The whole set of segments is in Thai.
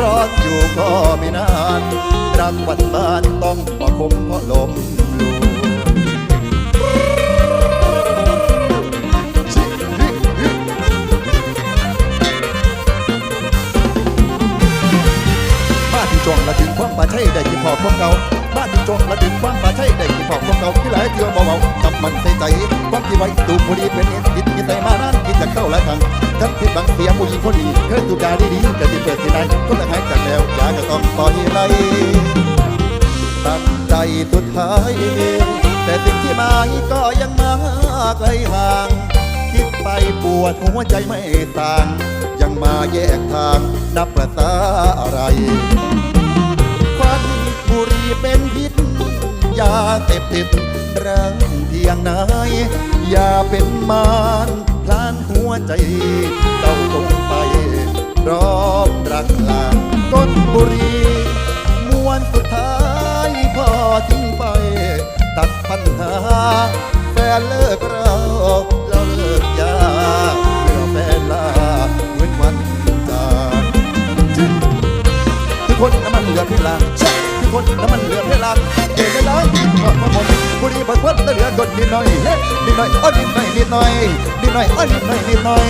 ร้อนอยู่ก็ไม่นาน รักวันบ้านต้องประคมเพราะลมลูบ้านที่จงละถึงความป่าใช่ได้กินพอพวกเราบ้านที่จงละถึงความป่าใช่ได้กินพอพวกเราที่หลายเทือเบาๆจับมันใส่ใจความที่ไว้ตูบุรีเป็นเอ็นติดกินใส่มานานกิน จะเข้าหลายครั้งทั้งที่บางเสียผู้หญิงคนนี้เคยถูกด่าดีๆแต่ที่เปิดที่ไหนก็ละหายจากแล้วอยากจะต้องปล่อยไหลตั้งใจสุดท้ายแต่สิ่งที่มาก็ยังมาไกลห่าง คิดไปปวดหัวใจไม่ต่าง ยังมาแยกทางนับประตาอะไรควันบุรีเป็นพิษยาเสพติดร่างเพียงไหนอย่าเป็นมารพลาน วใจเจ้าตรงไปรอมรักลาก้นบุรีมวนสุดท้ายพอทิ้งไป ตัดปัญหา แฟนเลิกเราแล้วเลิกยาเมื่อแฟนลาเหมือนวันจากทุกคนน้ำมันเหลือเพียงลาง คนน้ำมันเหลือเพียงลางเกิดได้แล้วพอหมดบุรีพัดพัดเหลือดนิดหน่อยเฮ้นิดหน่อยอ้อนิดหน่อยนิดหน่อยนิดหน่อยอ้อนิดหน่อยนิดหน่อย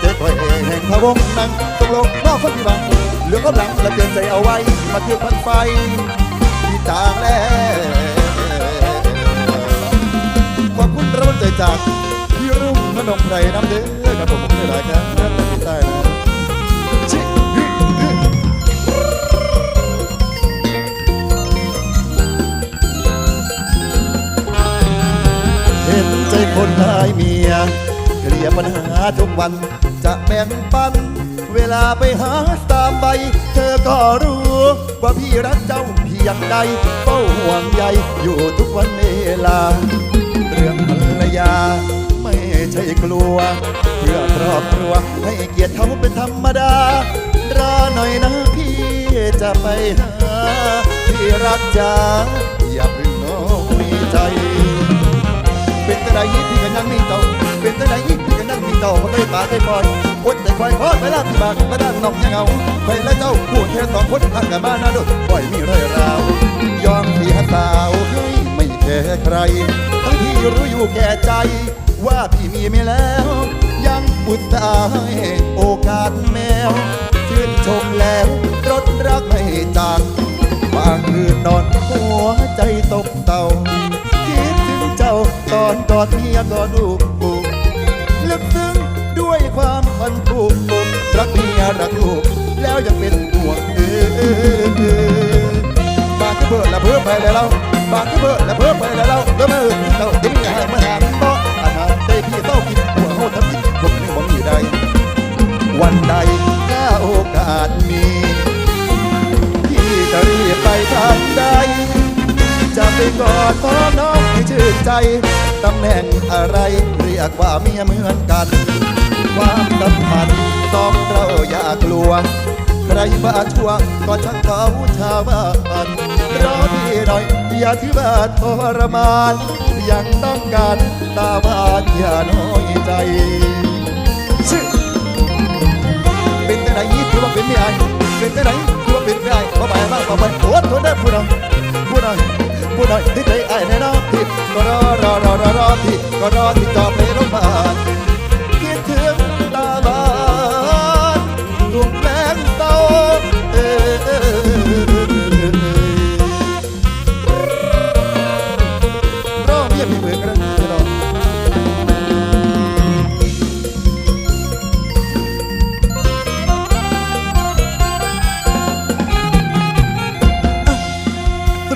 เจ๊คอยแห่งพะวงนั่งตกลงนอกคนที่บังเหลือกำลังและเตือนใจเอาไว้มาเทือกพันไฟที่จางแล้วขอบคุณระวันใจจากพี่รุ่งพนมไพรน้ำเด้อครับผมผมไม่ได้ครับ ทุกวัน จะแบ่งปัน เวลาไปหาตามใบเธอก็รู้ ว่าพี่รักเจ้าเพียงใดเฝ้าห่วงใยอยู่ทุกวันเวลา เรื่องภรรยา ไม่ใช่กลัว เพื่อครอบครัวให้เกียรติเขาเป็นธรรมดารอหน่อยนะพี่จะไปหา พี่รักจ้าอย่าเพึ่งน้อยใจ เป็นแต่ใดพี่ก็ยังไมีเจ้าเป็นแต่ใดพี่ก็ังมีเจ้าบ่เคยปาเคยปล่อยอดแต่คอยคอยเวลาที่บากมาด้านนอกยังเอาไปและเจ้าพูดแค่สองคนทางกันบ้านนะดุปล่อยมีเรื่อยราวยอมเสียสาวให้ไม่แคร์ใคร ทั้งที่รู้อยู่แก่ใจ ว่าพี่มีไม่แล้ว ยังอุตส่าห์ให้โอกาสแมวชื่นชมแล้วรถรักไม่จางบางคืนนอนหัวใจตกเต่าคิดถึงเจ้าตอนกอดเมียกอดลูก รักเมียรักลูกแล้วยังเป็นห่วงเออบางที่เบิดและเพิ่มไปแล้วเราบางที่เบิดและเพิ่มไปแล้วเราเริ่มเออเจ้าจะมีอาหารมาหาบ่อาหารได้พี่เต้ากินหัวเฮาทำกินผมนึกว่ามีใดวันใดถ้าโอกาสมีพี่จะรีบไปทางใดจะไปกอดพอน้องให้ชื่นใจตำแหน่งอะไรเรียกว่าเมียเหมือนกัน ความสัมพันธ์ สองเราอย่ากลัว ใครบ้าช่วก็ช่างเขาชาวบ้านรอพี่หน่อย อย่าที่บ้านทรมาน ยังต้องการตาบ้านอย่าน้อยใจชื่อเป็นแต่ไหนถือว่าเป็นไม่อายเป็นแต่ไหนถือว่าเป็นไม่อายมาบ่ายมากมาบายโอ้ทนได้พูดหน่อยพูดหน่อยพูดหน่อยที่ใจอายแน่นอนที่ก็รอรอรอรอรอที่ก็รอที่จอดในโรงพยา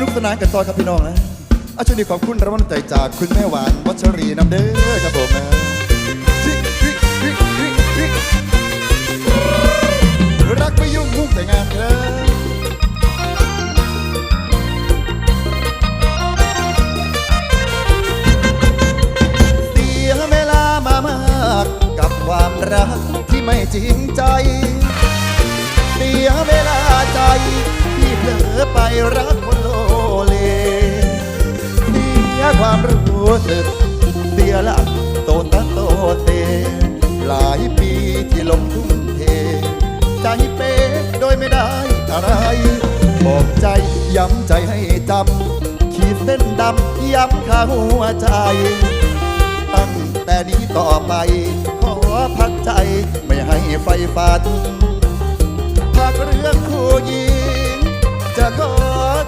นุกสนานกันต่อครับพี่น้องนะอาช่วงนี้ขอบคุณรางวัลใจจากคุณแม่หวานวัชรีน้ำเด้อครับผมนะจิกจิกจิกจิกจิกมุ่งแต่งานเธอเสียเวลามามากกับความรักที่ไม่จริงใจ เสียเวลาใจ ที่เผลอไปรักคนโล เลเสียความรู้สึก เสียหลักโตตะโตเต หลายปีที่ลงทุ่มเท ใจเป๊ะโดยไม่ได้อะไร บอกใจย้ำใจให้จำขีดเส้นดำย้ำข้าหัวใจ ตั้งแต่นี้ต่อไป ขอพักใจไม่ให้ไฟฟันพักเรื่องคู่หญิงจะขอ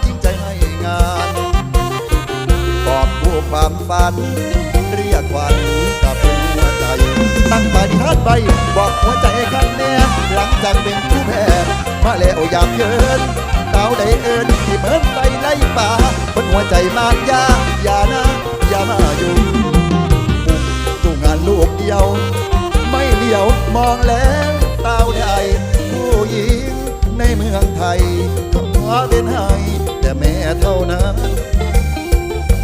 จริง ความฝัน เรียกขวัญกับหัวใจ ตั้งปฏิทัดไปบอกหัวใจข้างแน่หลังจากเป็นผู้แพ้มาแล้วอยากเยินสาวใดเอินที่เหมือนไปไล่ป่าบนหัวใจมากยาอย่านะอย่ามาอยู่ตู้งานลูกเดียว ไม่เลี้ยวมองแล้วเต้าใดผู้หญิงในเมืองไทยขอเป็นให้แต่แม่เท่านั้น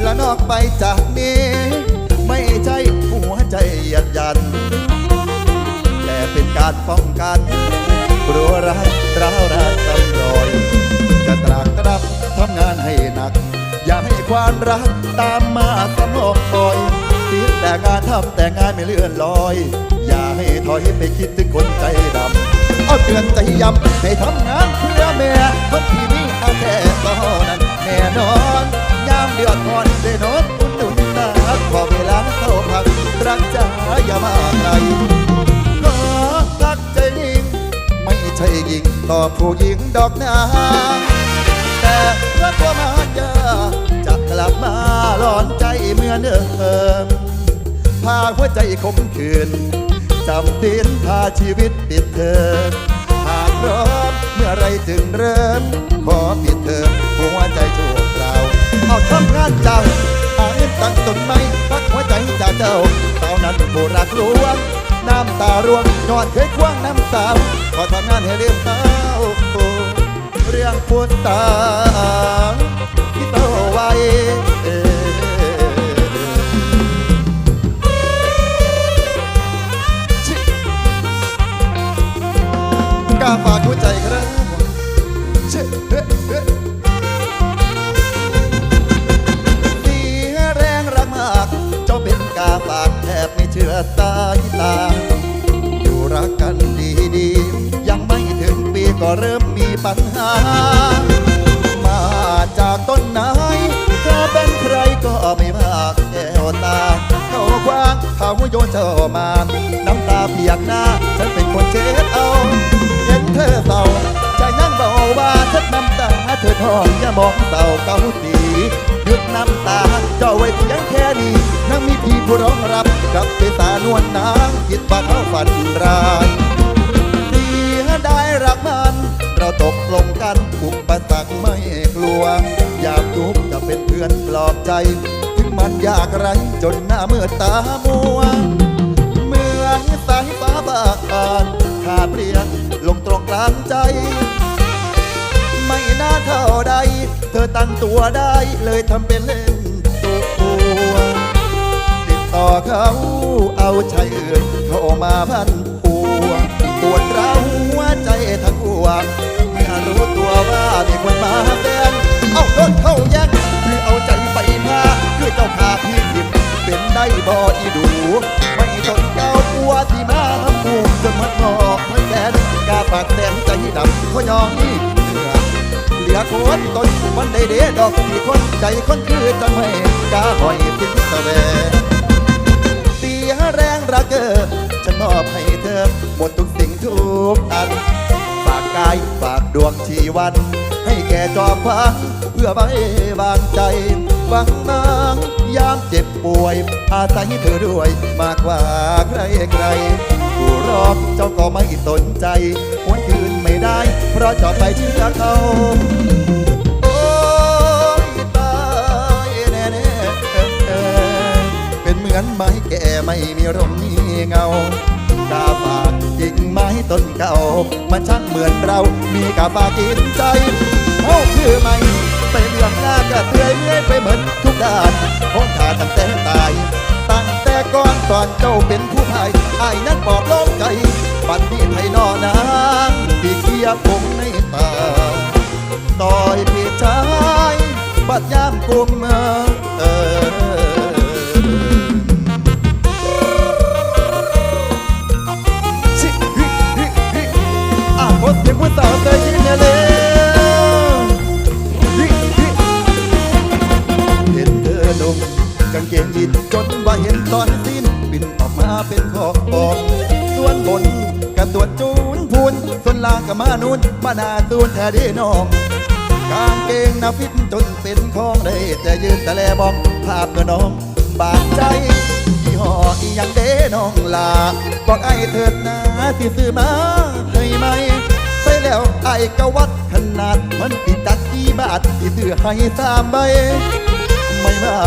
และนอกไปจากนี้ ไม่ใช่หัวใจหยัดยัน แต่เป็นการป้องกันกลัวรักร้าวรานตำรอยจะตรากตรับทำงานให้หนัก อย่าให้ความรักตามมาสมองคอยคิดแต่งานทำแต่งานไม่เลื่อนลอย อย่าให้ถอยไปคิดถึงคนใจดำเอาเตือนใจย้ำให้ทำงานเพื่อแม่คนที่มีอาแท้ก็นั้นแน่นอน ยามเดือดร้อนได้นอนอุ่นหนุนตาขอเวลาเข้าพักรักจ๋าอย่ามาไกลขอรักใจยิง ไม่ใช่ยิงต่อผู้หญิงดอกนาแต่รักว่ามาเจอจะกลับมาร้อนใจเหมือนเดิมพาหัวใจคมคืนจำตินพาชีวิตปิดเทอมหากพร้อมเมื่อไรถึงเริ่ม ขอปิดเทอมหัวใจชั่วครา อาทำงานเจ้าหาเงินตั้งต้นไม้พักหัวใจจากเจ้าเต่านั้นโบรักหลวงน้ำตาร่วงยอดเคยคว้างน้ำสาขอทำงานให้เรียบเท้าเรื่องพูดตาที่โตไว้เอ่อชิกล้าฝากหัวใจครับ กาฝากแทบไม่เชื่อสายตา อยู่รักกันดีๆยังไม่ถึงปีก็เริ่มมีปัญหา มาจากต้นไหนเธอเป็นใครก็ไม่มากแก้วตา เขาควางเขาโยนเจ้ามา น้ำตาเปียกหน้า ฉันเป็นคนเช็ดเอา เห็นเธอเศร้าใจยังเบาว่าเช็ดน้ำตาเธอทองอย่ามองเศร้าเกาสี น้ำตาเจ้าไว้เพียงแค่นี้นั่งมีพี่ผู้ร้องรับกับเสสานวลนางคิดว่าเขาฝันร้ายเสียได้รักมัน เราตกลงกันอุปสรรคไม่กลัว อยากทุกจะเป็นเพื่อนปลอบใจ ถึงมันยากไรจนหน้าเมืดตามัวเมือนสายฟ้าบานขาเปลี่ยนลงตรงกลางใจ ไม่น่าเท่าใด เธอตั้งตัวได้เลยทำเป็นเล่นตัวติดต่อเขาเอาชายอื่นเข้ามาพันปัวปวดร้าวหัวใจทั้งหัวเมื่อรู้ตัวว่ามีคนมาแฟนเอาโดนเข้าแย่งหรือเอาใจไปพาด้วยเจ้าขาพี่ทิมเป็นได้บ่อีดู ไม่ทนเก้าปัวที่มาทำมูจนมัดหมอกมันแสนกาปากแสนใจดำเขายองนี่ อเหลือคนต้นวันใดเดดอกที่คนใจคนคือจังไม่กล้าหอยทิ้งตะแวเสียแรงรักเกอฉันมอบให้เธอ หมดทุกสิ่งทุกอัน ฝากกายฝากดวงชีวัน ให้แก่จอมพังเพื่อไว้วางใจหวังนางยามเจ็บป่วย อาศัยเธอด้วยมากกว่าใครใครผู้รอบเจ้าก็ไม่สนใจหว ได้ เพราะจอดไปเชื่อเขาโอ้ยตายแน่ๆเป็นเหมือนไม้แก่ไม่มีร่มมีเงากาฝากกิ่งไม้ต้นเก่า มันช่างเหมือนเรา มีกาฝากกินใจเขาคือไม่ไปเรื่องหน้ากระเตือยเมื่อยไปเหมือนทุกด้านพ้องขาตั้งแต่ตาย ตั้งแต่ก่อนตอนเจ้าเป็นผู้พายไอ้นั้นปลอบโลงใจ ปันนี้ไทยนอนางที่เคียบคงในตาต่อยพี่ชายบัดยามกุมเออชิฮิฮิฮิอะคนเสียงผู้สาวใจยินเนี่ยเลยฮิฮิเห็นเธอลงกางเกงยีนจนว่าเห็นตอนสิ้นบินออกมาเป็นขอบออกส่วนบน กับส่วนจูนพูนส่วนล่างกับมานูนมานาตูนแทดีน้องกางเกงนาฟิตจนเป็นของได้แต่ยืนแต่แลบองภาพเมื่อน้องบาดใจยี่ห้ออียังเด้น้องลาบอกไอ้เถิดนะที่ซื้อมาให้ไหมใส่แล้วไอ้กวัดขนาด มันติดจักกี่บาทที่ซื้อให้สามใบไม่ว่า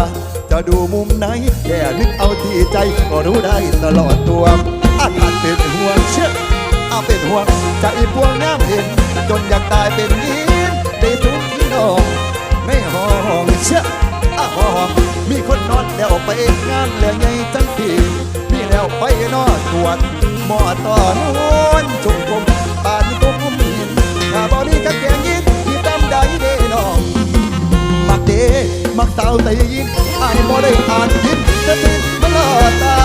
จะดูมุมไหนแค่นึกเอาที่ใจก็รู้ได้ตลอดตัว อาการเป็นห่วงเชื่อเอาเป็นห่วงใจพวงน้ำเห็น จนอยากตายเป็นยินได้ทุกที่นอนไม่ห้องเชื่ออาห้องมีคนนอนแล้วไปงานแล้วไงจังทีมีแล้วไปนอนตรวจหมอต่อนวนจุกกลมปานตุ้มหินถ้าบอดี้ก็แกงยินที่ตำได้เด้น้องมักเดมักสาวใส่ยินไอ้ายบ่ได้อ่านยินจะติดมาลอตา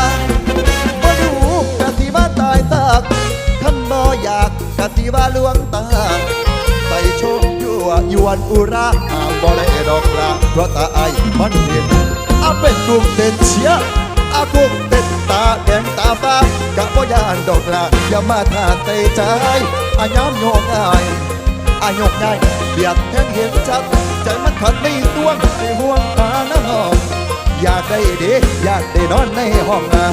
วนอุราอ้าวบ่ได้ดอกลาเพราะตาไอ้ายมันเห็นอาเป็นกลุ่มเต้นเชียอากลุ่มเต้นตาแดงตาฟ้ากะบ่ยานดอกลาอย่ามาทานใส่ใจอาย้ำโยงอายอายกง่ายเบียดแทงเห็นชัดใจมันขัดไม่ตัวในห่วงตาน้ำหอมอยากได้เด็อยากได้นอนในห้องอะ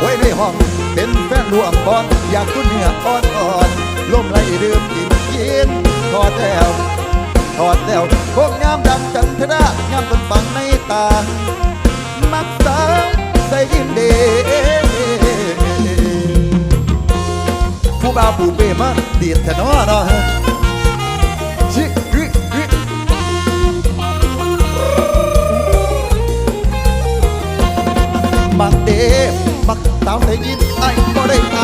ไว้ในห้องเป็นแฟนรวมบอลอยากตุ้นเนื้ออ่อนอ่อนๆลมไหลดื่มกินกินทอแล้ว ทอดแล้วพวกงามดังจันทรางามจนฟังในตา มักสาวใส่ยินเดผู้บ่าวผู้เปรมาดีดแทนอเนาะชิริริมักเดมักสาวได้ยินไอ้ก็ได้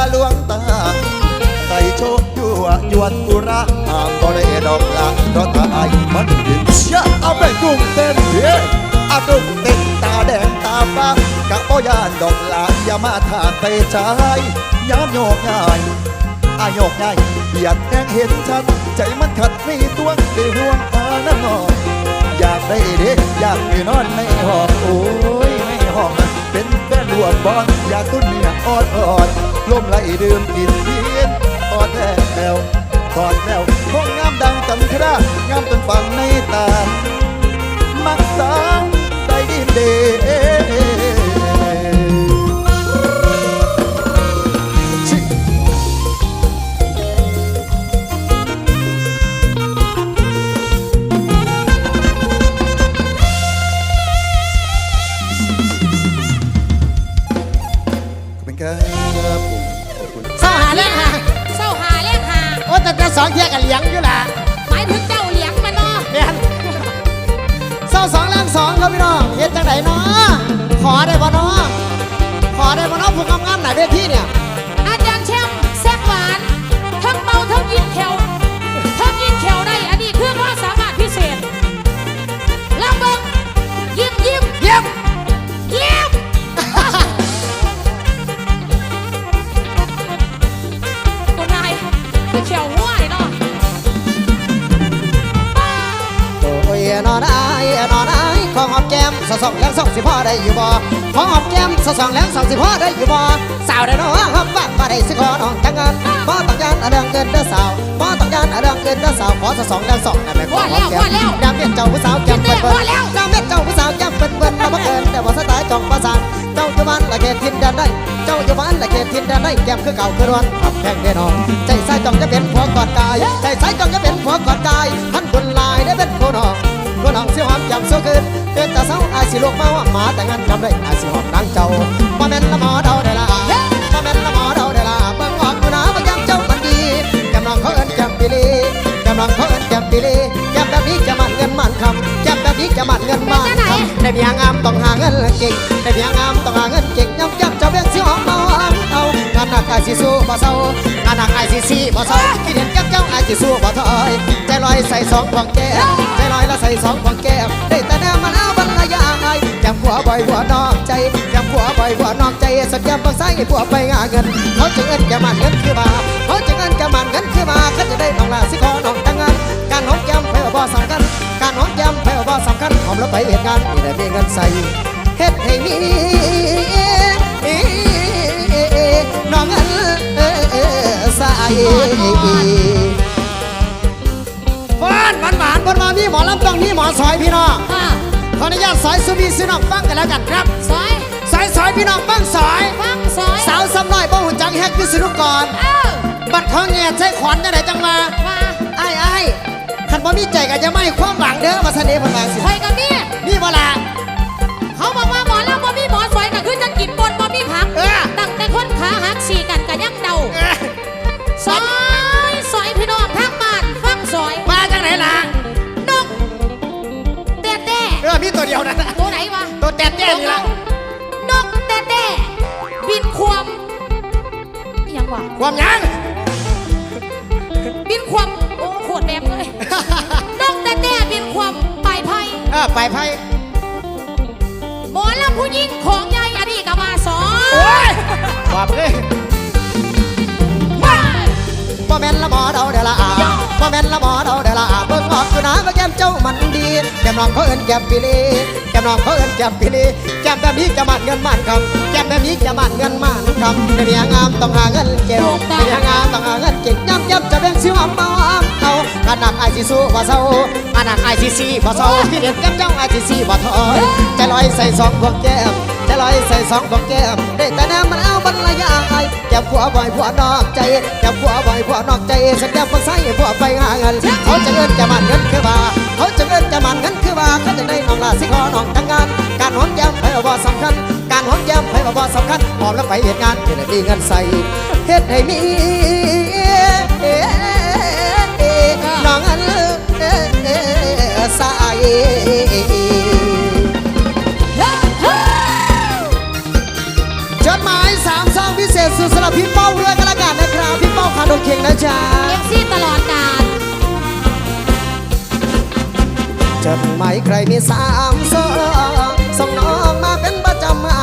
กะติว่าลวงตา ใส่โชคยั่วยวนอุระหามบ่ได้ดอกลาเพราะตาไอ้มันดินเชื่อเอาไปกุ้งเต้นเฮ้อากุ้งเต้นตาแดงตาฟ้ากะบ่ยานดอกลาอย่ามาทานไปใจย้ำโยกง่ายอายกง่ายเบียดแองเห็นชัด ใจมันขัดไม่ตัวได้ห่วงพาน้ำนอนอยากได้เด็กอยากไปนอนในห้องโอ้ยในห้องเป็นแฟนรวมบอลอยากตุ้นเมียอ่อนอ่อน ลมไหลดื่มกินเพียนอ่อนแล้วทอดแล้องงามดังจันทรา สะสองแรงสองสิพ่อได้อยู่บ่ของหอมแก้มสะสองแรงสองสิพ่อได้อยู่บ่สาวได้เนาะครับว่าบ่ได้สิขอน้องจังเงินบ่ต้องการเรื่องเกินเด้อสาวบ่ต้องการเรื่องเกินเด้อสาวขอสะสองแรงสองได้ไหมขอหอมแก้มยามเม็ดเจ้าผู้สาวแก้มเปิ้นเปิ้นยามเม็ดเจ้าผู้สาวแก้มเปิ้นเปิ้นเราบ่เกินแต่ว่าสไตล์จองประสานเจ้าอยู่บ้านละเขตทินแดนได้ เจ้าอยู่บ้านละเขตทินแดนได้แก้มคือเก่าคือรวนทำแข่งแน่นอนใจใส่จ้องจะเป็นผัวกอดกายใจใส่จ้องจะเป็นผัวกอดกายท่านคนลายได้เป็นผู้น้องผู้ น้องสิสู้คืนเตือนแต่เศร้าอายสิลูกมาว่าหมาแต่งงานกำไรอายสิหอมนางเจ้าบ่แม่นละหมอเดาได้ละบ่แม่นละหมอเดาได้ละเบิ่งออกดูนะว่ายังเจ้ามันดีแกมน้องเขาเอิ้นแกมปิลีแกมน้องเขาเอิ้นแกมปิลีแกมแบบนี้จะมันเงินมันคำแกมแบบนี้จะมันเงินมันคำได้เมียงามต้องหาเงินเก่งได้เมียงามต้องหาเงินเก่ง งานหนักอายสิสู้บ่เศร้างานหนักไอายสิสีบ่เศร้าคิดเห็นกับเจ้าอายสิสู้บ่ถอยใจลอยใส่สองของแก้มใจลอยแล้วใส่สองของแก้มได้แต่แนวมันเอาบรรยายจำผัวบ่อยผัวนอกใจจำผัวบ่อยผัวนอกใจสัญญาบังไส้ผัวไปงาเงินเขาจึงเอิ้นแกมันเงินคือมาเขาจึงเอิ้นแกมันเงินคือมาเขาจะได้นองลาสิขอน้องแต่งงานการหอมแก้มไปบ่สำคัญการหอมแก้มไปบ่สำคัญหอมแล้วไปเหตุงานนี่ได้มีเงินใส่เฮ็ดให้มี น้องเงินใส่ฟ้านหวานหวานบนมามีหมอลำต้องมีหมอสอยพี่น้องขออนุญาตสอยสุบีสินองฟังกันแล้วกันครับซอยสอยสอยพี่น้องฟังสอยฟังซอยสาวสำน้อยบ่หุ่นจังแฮกวิศนุกรเอ้าบัดเขาแง่ใช้ขวัญจังไหนจังมาไอ้ไอ้ายคันบ่มีใจก็จะไม่ความหวังเด้อมาเสน่ห์เพิ่นว่าสิคอยกันมี วะตัวแตดแจ้นี่ล่ะนกแต่แต่บินควมอิหยังวะความหยัง บินควมโอ้โคตรแบบเลย นกแต่แต่บินควมปลายไพ่เออไปไพ่หมอลำผู้หญิงของยายอดีกับมาสอโอ้นยว่าไปเลยว้า บ่แม่นละหมอเดาเดละอาบ่แม่นละหมอเดาเดละอาเบิ่งออกอยู่นะว่าแก้มเจ้ามันดีแก้มน้องเขาเอิ้นแก้มปิลีแก้มน้องเขาเอิ้นแก้มปิลีแก้มแบบนี้จะมันเงินมันคำแก้มแบบนี้จะมันเงินมันคำได้เมียงามต้องหาเงินเก่งได้เมียงามต้องหาเงินเก่งย่ำย่ำจะเป็นสิวอมเมาอมเอาการหนักไอซีสู้บ่เศร้าการหนักไอซีซีบ่เศร้าพี่เด็ดแก้มเจ้าไอซีซีบ่ถอยใจลอยใส่สองพวงแก้ม ใจลใส่สองพวงแก้มได้แต่แนมมันเอาบรรยายแก้มผัวบ่อยผัวนอกใจแก้มผัวบ่อยผัวนอกใจสักแก้มคนใส่ผัวไปหาเงินเขาจะเงินจะมันเงินคือว่าเขาจะเงินจะมันเงินคือว่าเขาจะได้น้องลาสิขอน้องทั้งงาน การหอมแก้มไปบ่สำคัญ การหอมแก้มไปบ่สำคัญหอมแล้วไปเหตุงานจะได้มีเงินใส่เฮ็ดให้มีน้องอันใส่ สุดสำหรับพี่เป้าเรือกันละกันนะครับพี่เป้าขาดดเข่งนะจ๊ะเอฟซีตลอดกาลจดหมายใครมีสามซองส่งน้องมาเป็นประจำมา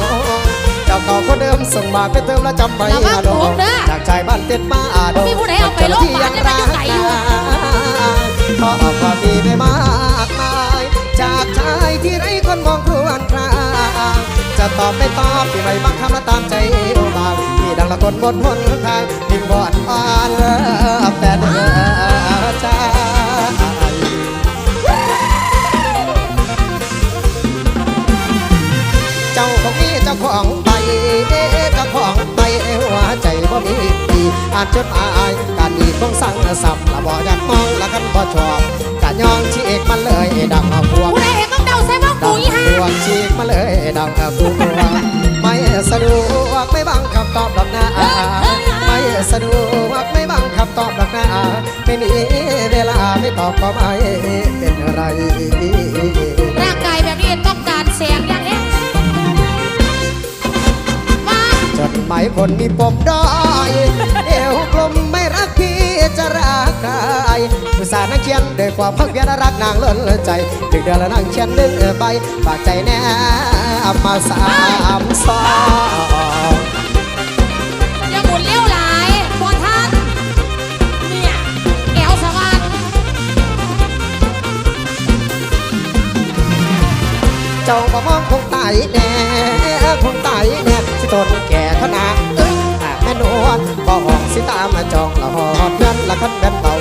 มงเจ้าเก่าคนเดิมส่งมาไปเติมแล้วจำไปอาดงจากชายบ้านเต็ดมาอาดงมีผู้ใดเอาไปโรงพยาบาลได้มันอยู่ไกลอยู่ ขอความดีไม่มากมายจากชายที่ไร้คนมองครวนคราง จะตอบไม่ตอบที่ไม่บังคับและตามใจบางที่ดังละคนบนหนทางทิ้งบอนอ่านแต่เนื้อใจเจ้าของนี้เจ้าของไปเจ้าของไปหัวใจบ่มีปีอ่านจดหมายการมีคงสั่งสับละบ่อยากมองละกันบ่ชอบกะยองชีเอกมันเลยดังห็นต้องเดาใส่ว่า ดักูงอีห่าพวงชีกมาเลยดังพวไม่สะดวกไม่บังคับตอบดอกนาไม่สะดวกไม่บังคับตอบดอกนาไม่มีเวลาไม่ตอบก็ไม่เป็นไรร่างกายแบบนี้ต้องการแสงอย่างนี้มาจดหมายคนมีปมด้อยเอวกลมไม่รักพี่จะรัก ใครอุตส่าหนั่งเขียนด้วยความพักเพียรรักนางล้นใจถึงเดือนละนั่งเขียนนึกไปฝากใจแน่มาสามสองอย่าหมุนเลี้ยวหลายบอท่านเนี่ยแอวสวัสดเจ้าบ่มองคงตายแน่คงตายแน่สิตนแก่ขนาดเอ้ยแต่แม่ นวบ่ออกสิตามมาจองละหอดเงินละคันเป็นเบา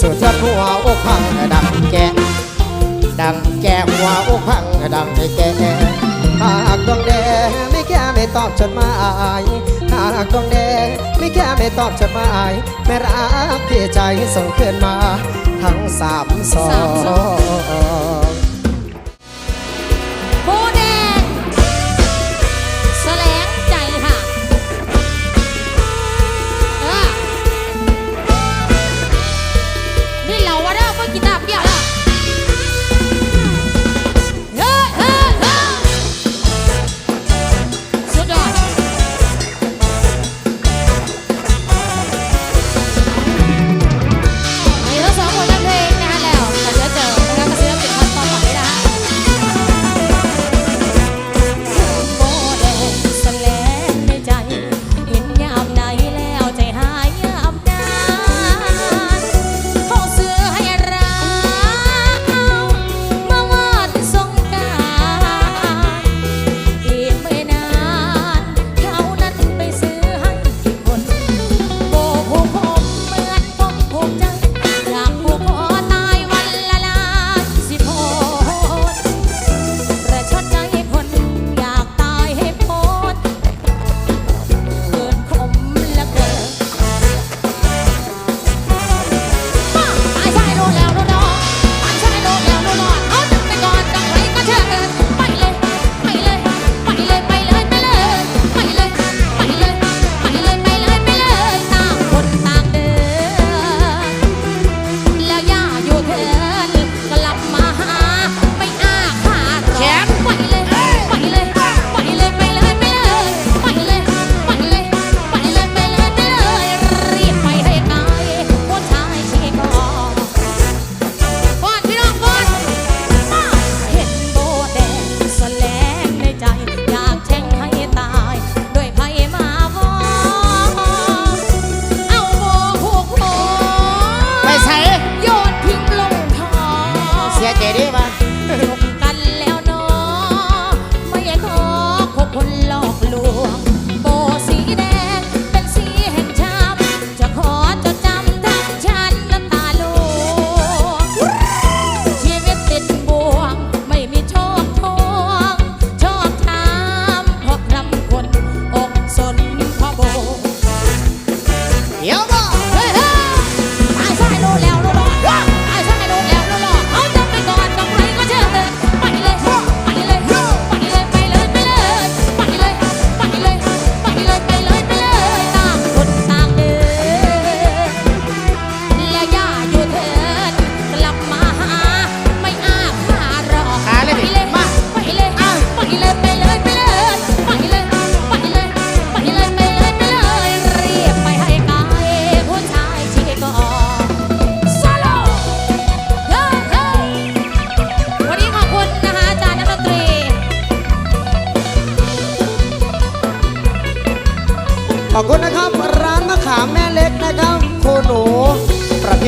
สุดยอดหัวอกพังดังแก่ดังแก้หัวอกพังดังแก่หากดวงแดงไม่แค่ไม่ตอบจดหมายหากดวงแดงไม่แค่ไม่ตอบจดหมายไม่รักพี่ใจส่งเคลื่อนมา ทั้งสามสอง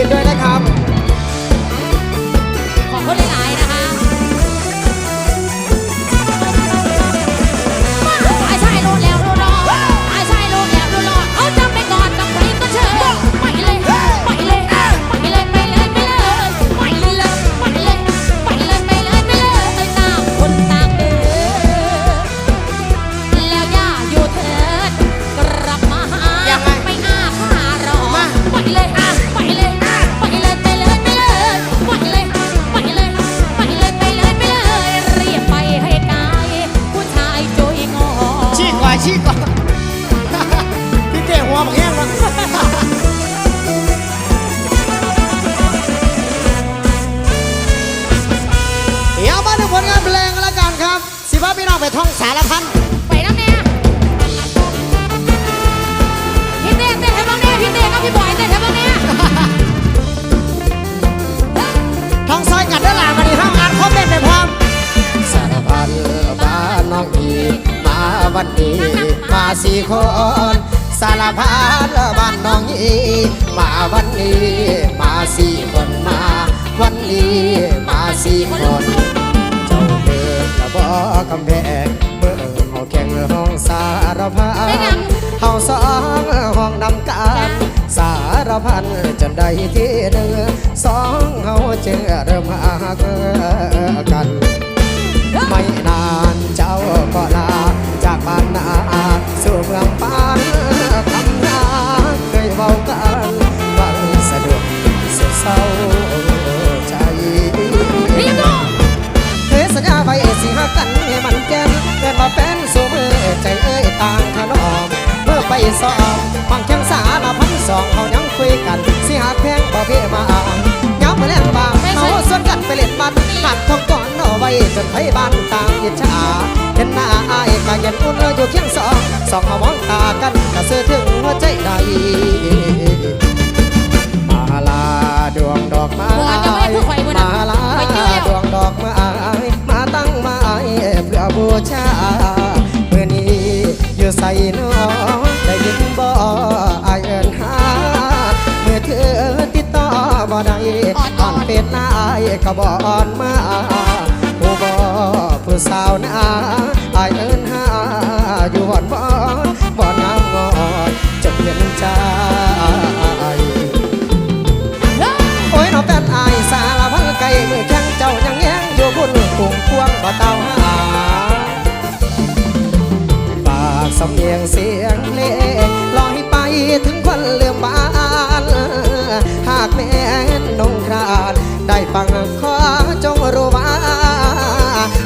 you're gonna วันนี้มาสี่คนมา วันนี้มาสี่คน เจ้าเดินกระบอกกำแพงเมื่อเขาแข่งห้องสารพัไม่นยังเฮาสองห้องนำกันสารพันจนได้ที่หนึ่งสองเฮาเจอเริ่มหักกัน ไม่นานเจ้าก็ลาจากบ้านนาสู่เมืองปา กกันให้มันแก่นเกินมาเป็นสู่มือใจเอ้ยต่างถนอมเมื่อไปสอบฟังแข้งสาละพันสองเขายังคุยกันสิหาแพงบ่เพ่มาอ่างย้ำมาแรงบางเขาส่วนกันไปเล่นบันหักทองก่อนเอาไว้จนไทยบ้านต่างอิจฉาเห็นหน้าอายก็เย็นอุ่นอยู่เคียงสองสองเอามองตากันก็ซื้อถึงหัวใจใดมาลาดวงดอกไม้บัวจะไม่คือไข่บัวมานะลาไปเจอแล้วดวงดอกไม้ อาบ่ออนมาผู้บ่ผู้สาวนาอายเอินหาอยู่บ่อนบ่บ่นางงอนจะเปลี่ยนใจโอ้ยน้องแฟนอายสารพันไก่มือแข้งเจ้ายังแย้งอยู่บุญกุ้งควงบ่เต้าหาปากสำเนียงเสียงเลงลอยไปถึงคนเลื่อมบ้านหากแม่นนงครา ได้ฟังขอจงรู้ว่า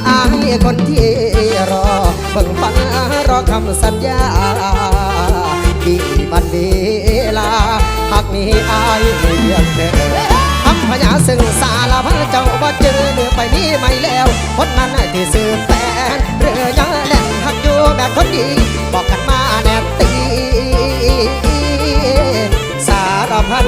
อายคนที่รอเบิ่งฟังรอคำสัญญาที่วันเวลาหากมีอายไม่เลือกเธอทำพญาซึ่งสารพันเจ้าบ่เจอเนื้อไปนี้ไม่แล้วคนนั้นที่ซื้อแฟนเรือยังแล่นหักอยู่แบบคนดีบอกกันมาแน่ตีสารพัน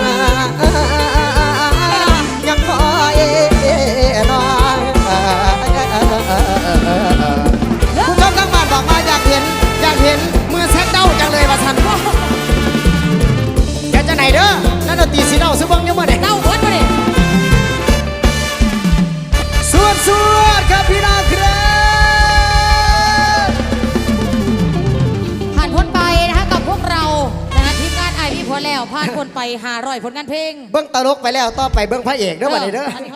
ตรีสีเด้าซื้อเบังยังมาไหนเต้าเบิดมาดิสวดสวดครับพี่น้องครับผ่านพ้นไปนะคะกับพวกเรานะคะทีมงานไอพี่พอแล้วผ่านพ้นไป500ผลงานเพลง เบิ้งตลกไปแล้วต่อไปเบิ้งพระเอกเด้อวันนี้เด้อนนี้เขา